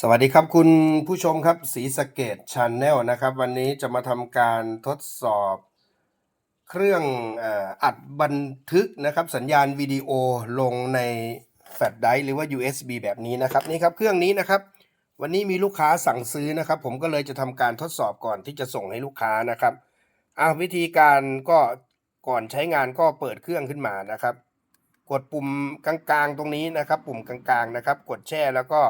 สวัสดีครับคุณผู้ชมครับสีสเกตช n แนลนะครับ วันนี้จะมาทำการทดสอบเครื่องอัดบันทึกนะครับ สัญญาณวิดีโอลงในแฟลชไดรฟ์หรือว่า USB แบบนี้นะครับนี่ครับเครื่องนี้นะครับ วันนี้มีลูกค้าสั่งซื้อนะครับ ผมก็เลยจะทำการทดสอบก่อนที่จะส่งให้ลูกค้านะครับอะวิธีการก็ก่อนใช้งานก็เปิดเครื่องขึ้นมานะครับ กดปุ่มกลางๆตรงนี้นะครับ ปุ่มกลางๆนะครับ กดแช่แล้วก็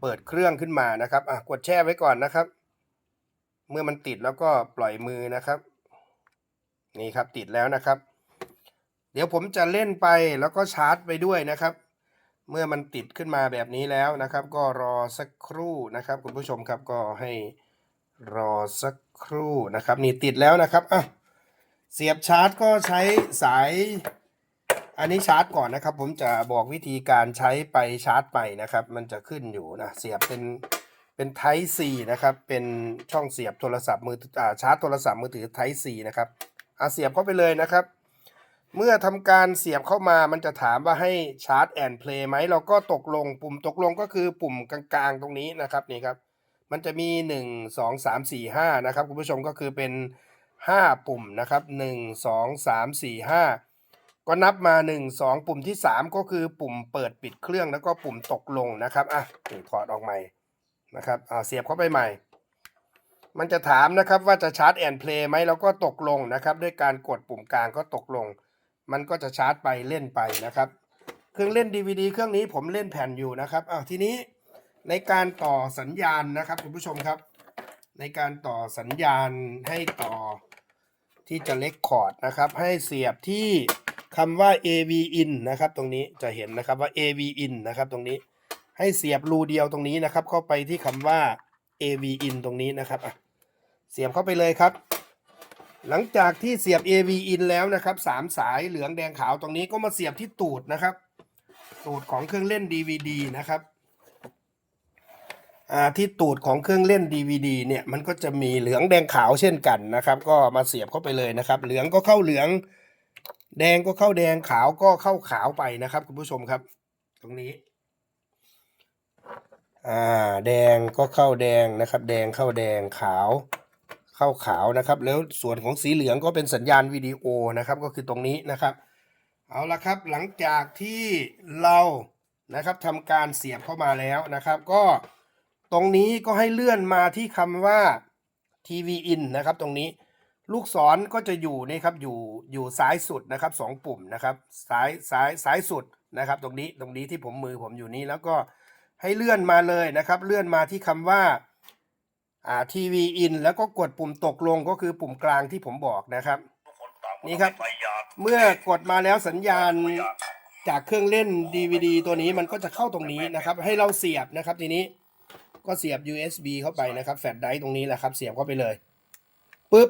เปิดเครื่องขึ้นมานะครับอะกดแช่ไว้ก่อนนะครับ เมื่อมันติดแล้วก็ปล่อยมือนะครับ นี่ครับติดแล้วนะครับ เดี๋ยวผมจะเล่นไปแล้วก็ชาร์จไปด้วยนะครับ เมื่อมันติดขึ้นมาแบบนี้แล้วนะครับ ก็รอสักครู่นะครับ คุณผู้ชมครับก็ให้รอสักครู่นะครับ นี่ติดแล้วนะครับอะเสียบชาร์จก็ใช้สาย อันนี้ชาร์จก่อนนะครับ ผมจะบอกวิธีการใช้ไปชาร์จไปนะครับ มันจะขึ้นอยู่นะเสียบเป็นเป็น Type C นะครับ เป็นช่องเสียบโทรศัพท์มือถืออ่าชาร์จโทรศัพท์มือถือ Type C นะครับอะเสียบเข้าไปเลยนะครับ เมื่อทำการเสียบเข้ามามันจะถามว่าให้ชาร์จแอนด์เพลย์ไหมเราก็ตกลงปุ่มตกลงก็คือปุ่มกลางๆตรงนี้นะครับนี่ครับ มันจะมี 1 2 3 4 5นะครับคุณผู้ชมก็คือเป็น 5 ปุ่มนะครับ 1 2 3 4 5 ก็นับมา 1 2 ปุ่มที่ 3 ก็คือปุ่มเปิดปิดเครื่องแล้วก็ปุ่มตกลงนะครับอะถอดออกใหม่นะครับอ่าเสียบเข้าไปใหม่ มันจะถามนะครับว่าจะชาร์จแอนเพลย์ไหมเราก็ตกลงนะครับ ด้วยการกดปุ่มกลางก็ตกลง มันก็จะชาร์จไปเล่นไปนะครับ เครื่องเล่น DVD เครื่องนี้ผมเล่นแผ่นอยู่นะครับอ้าวทีนี้ในการต่อสัญญาณนะครับคุณผู้ชมครับ ในการต่อสัญญาณให้ต่อที่จะเล็กคอร์ดนะครับ ให้เสียบที่ คำว่า AV in นะครับ ตรงนี้จะเห็นนะครับว่า AV in นะครับตรงนี้ให้เสียบรูเดียวตรงนี้นะครับ เข้าไปที่คำว่า AV in ตรงนี้นะครับอะเสียบเข้าไปเลยครับ หลังจากที่เสียบ AV in แล้วนะครับสามสายเหลืองแดงขาวตรงนี้ก็มาเสียบที่ตูดนะครับ ตูดของเครื่องเล่น DVD นะครับที่ตูดของเครื่องเล่น DVD เนี่ยมันก็จะมีเหลืองแดงขาวเช่นกันนะครับ ก็มาเสียบเข้าไปเลยนะครับ เหลืองก็เข้าเหลือง แดงก็เข้าแดงขาวก็เข้าขาวไปนะครับ คุณผู้ชมครับ ตรงนี้ อ่า แดงก็เข้าแดงนะครับ แดงเข้าแดงขาว เข้าขาวนะครับ แล้วส่วนของสีเหลืองก็เป็นสัญญาณวิดีโอนะครับ ก็คือตรงนี้นะครับ เอาละครับ หลังจากที่เรานะครับทำการเสียบเข้ามาแล้วนะครับ ก็ตรงนี้ก็ให้เลื่อนมาที่คำว่า TV in นะครับ ตรงนี้ ลูกศรก็จะอยู่นี่ครับอยู่อยู่ซ้ายสุดนะครับสองปุ่มนะครับซ้ายซ้ายซ้ายสุดนะครับ ตรงนี้ตรงนี้ที่ผมมือผมอยู่นี้แล้วก็ให้เลื่อนมาเลยนะครับ เลื่อนมาที่คำว่าอ่าทีวีอินแล้วก็กดปุ่มตกลงก็คือปุ่มกลางที่ผมบอกนะครับ นี่ครับ เมื่อกดมาแล้วสัญญาณจากเครื่องเล่น DVD ตัวนี้มันก็จะเข้าตรงนี้นะครับ ให้เราเสียบนะครับทีนี้ก็เสียบ USB เข้าไปนะครับแฟลชไดรฟ์ตรงนี้แหละครับ เสียบเข้าไปเลยปุ๊บ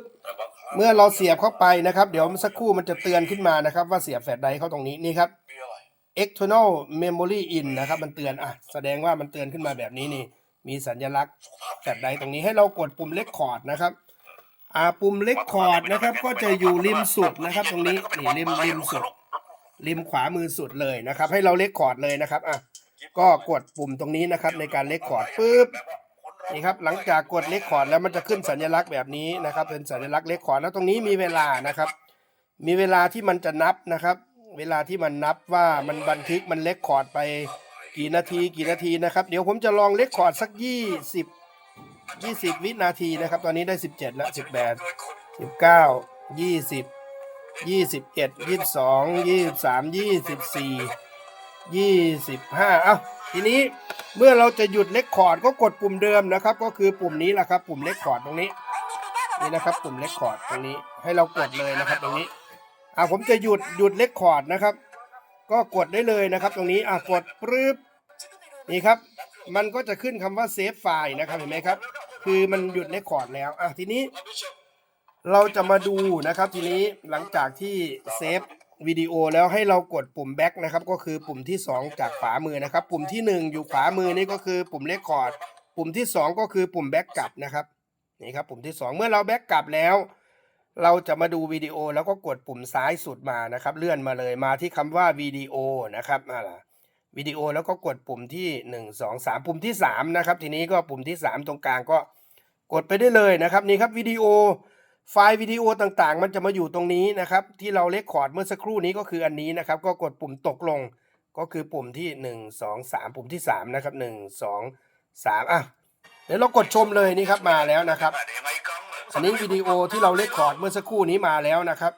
เมื่อเราเสียบเข้าไปนะครับ เดี๋ยวสักครู่มันจะเตือนขึ้นมานะครับ ว่าเสียบแฟลชไดรฟ์เข้าตรงนี้นี่ครับ external memory in นะครับ มันเตือนอะแสดงว่ามันเตือนขึ้นมาแบบนี้นี่ มีสัญลักษณ์แฟลชไดรฟ์ตรงนี้ให้เรากดปุ่มเลคคอร์ดนะครับอ่าปุ่มเลคคอร์ดนะครับ ก็จะอยู่ริมสุดนะครับ ตรงนี้นี่ริมริมสุด ริมขวามือสุดเลยนะครับ ให้เราเลคคอร์ดเลยนะครับอะก็กดปุ่มตรงนี้นะครับ ในการเลคคอร์ดปุ๊บ นี่ครับหลังจากกดเลคคอร์ดแล้วมันจะขึ้นสัญลักษณ์แบบนี้นะครับ เป็นสัญลักษณ์เลคคอร์ดแล้วตรงนี้มีเวลานะครับ มีเวลาที่มันจะนับนะครับ เวลาที่มันนับว่ามันบันทึกมันเลคคอร์ดไปกี่นาทีกี่นาทีนะครับ เดี๋ยวผมจะลองเลคคอร์ดสักยี่สิบยี่สิบวินาทีนะครับ ตอนนี้ได้สิบเจ็ดแล้วสิบแปดสิบเก้ายี่สิบยี่สิบเอ็ดยี่สิบสองยี่สิบสา ทีนี้เมื่อเราจะหยุดเลคคอร์ดก็กดปุ่มเดิมนะครับ ก็คือปุ่มนี้แหละครับ ปุ่มเลคคอร์ดตรงนี้นี่นะครับ ปุ่มเลคคอร์ดตรงนี้ให้เรากดเลยนะครับ ตรงนี้อ่าผมจะหยุดหยุดเลคคอร์ดนะครับ ก็กดได้เลยนะครับ ตรงนี้อะกดปรึ๊บนี่ครับ มันก็จะขึ้นคำว่าเซฟไฟล์นะครับเห็นไหมครับ คือมันหยุดเลคคอร์ดแล้วอะทีนี้เราจะมาดูนะครับทีนี้หลังจากที่เซฟ วิดีโอแล้วให้เรากดปุ่มแบ็กนะครับ ก็คือปุ่มที่ 2 จากขวามือนะครับ ปุ่มที่ 1 อยู่ขวามือนี่ก็คือปุ่มเลคคอร์ดปุ่มที่ 2 ก็คือปุ่มแบ็กกลับนะครับนี่ครับปุ่มที่ 2 เมื่อเราแบ็กกลับแล้ว เราจะมาดูวิดีโอแล้วก็กดปุ่มซ้ายสุดมานะครับ เลื่อนมาเลยมาที่คำว่าวิดีโอนะครับอ่าล่ะวิดีโอแล้วก็กดปุ่มที่หนึ่งสองสามปุ่มที่สามนะครับทีนี้ก็ปุ่มที่สามตรงกลางก็กดไปได้เลยนะครับนี่ครับวิดีโอ ไฟล์วิดีโอต่างๆ มันจะมาอยู่ตรงนี้นะครับ ที่เราเลคคอร์ดเมื่อสักครู่นี้ก็คืออันนี้นะครับ ก็กดปุ่มตกลง ก็คือปุ่มที่หนึ่งสองสามปุ่มที่สามนะครับหนึ่งสองสามอะ เดี๋ยวเรากดชมเลยนี่ครับมาแล้วนะครับ อันนี้วิดีโอที่เราเลคคอร์ดเมื่อสักครู่นี้มาแล้วนะครับ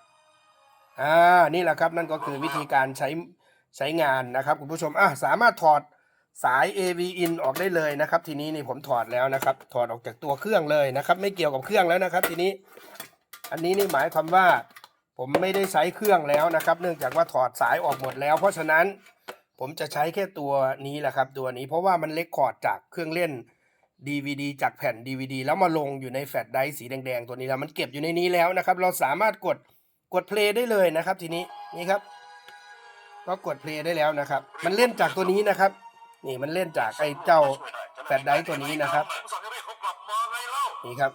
อ่า นี่แหละครับนั่นก็คือวิธีการใช้ใช้งานนะครับคุณผู้ชม อะ สามารถถอด สาย AV in ออกได้เลยนะครับ ทีนี้นี่ผมถอดแล้วนะครับ ถอดออกจากตัวเครื่องเลยนะครับ ไม่เกี่ยวกับเครื่องแล้วนะครับ ทีนี้ อันนี้นี่หมายความว่า ผมไม่ได้ใช้เครื่องแล้วนะครับ เนื่องจากว่าถอดสายออกหมดแล้ว เพราะฉะนั้นผมจะใช้แค่ตัวนี้แหละครับ ตัวนี้เพราะว่ามันเลคคอร์ดจากเครื่องเล่น DVD จากแผ่น DVD แล้วมาลงอยู่ในแฟลชไดร์สีแดงๆตัวนี้แล้วมันเก็บอยู่ในนี้แล้วนะครับ เราสามารถกดกดเพลย์ได้เลยนะครับ ทีนี้นี่ครับ ก็กดเพลย์ได้แล้วนะครับ มันเล่นจากตัวนี้นะครับ นี่มันเล่นจากไอ้เจ้าแฟลชไดรฟ์ตัวนี้นะครับ นี่ครับ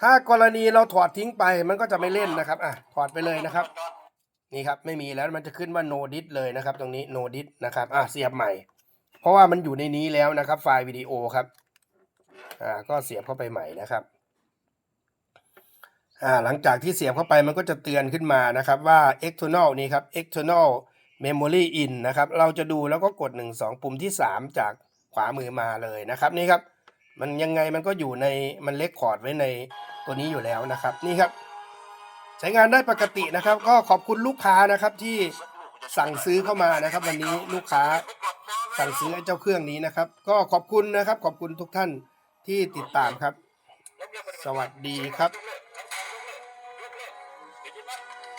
ถ้ากรณีเราถอดทิ้งไปมันก็จะไม่เล่นนะครับอะถอดไปเลยนะครับ นี่ครับไม่มีแล้วมันจะขึ้นว่า no dit เลยนะครับ ตรงนี้ no dit นะครับอะเสียบใหม่ เพราะว่ามันอยู่ในนี้แล้วนะครับ ไฟล์วิดีโอครับอ่าก็เสียบเข้าไปใหม่นะครับอ่าหลังจากที่เสียบเข้าไปมันก็จะเตือนขึ้นมานะครับว่า external นี่ครับ external memory in นะครับ เราจะดูแล้วก็กด 1 2 ปุ่มที่ 3 จากขวามือมาเลยนะครับนี่ครับมันยังไงมันก็อยู่ในมันเลคคอร์ดไว้ในตัวนี้อยู่แล้วนะครับ นี่ครับ ใช้งานได้ปกตินะครับ ก็ขอบคุณลูกค้านะครับที่สั่งซื้อเข้ามานะครับ วันนี้ลูกค้าสั่งซื้อเจ้าเครื่องนี้นะครับ ก็ขอบคุณนะครับ ขอบคุณทุกท่านที่ติดตามครับ สวัสดีครับ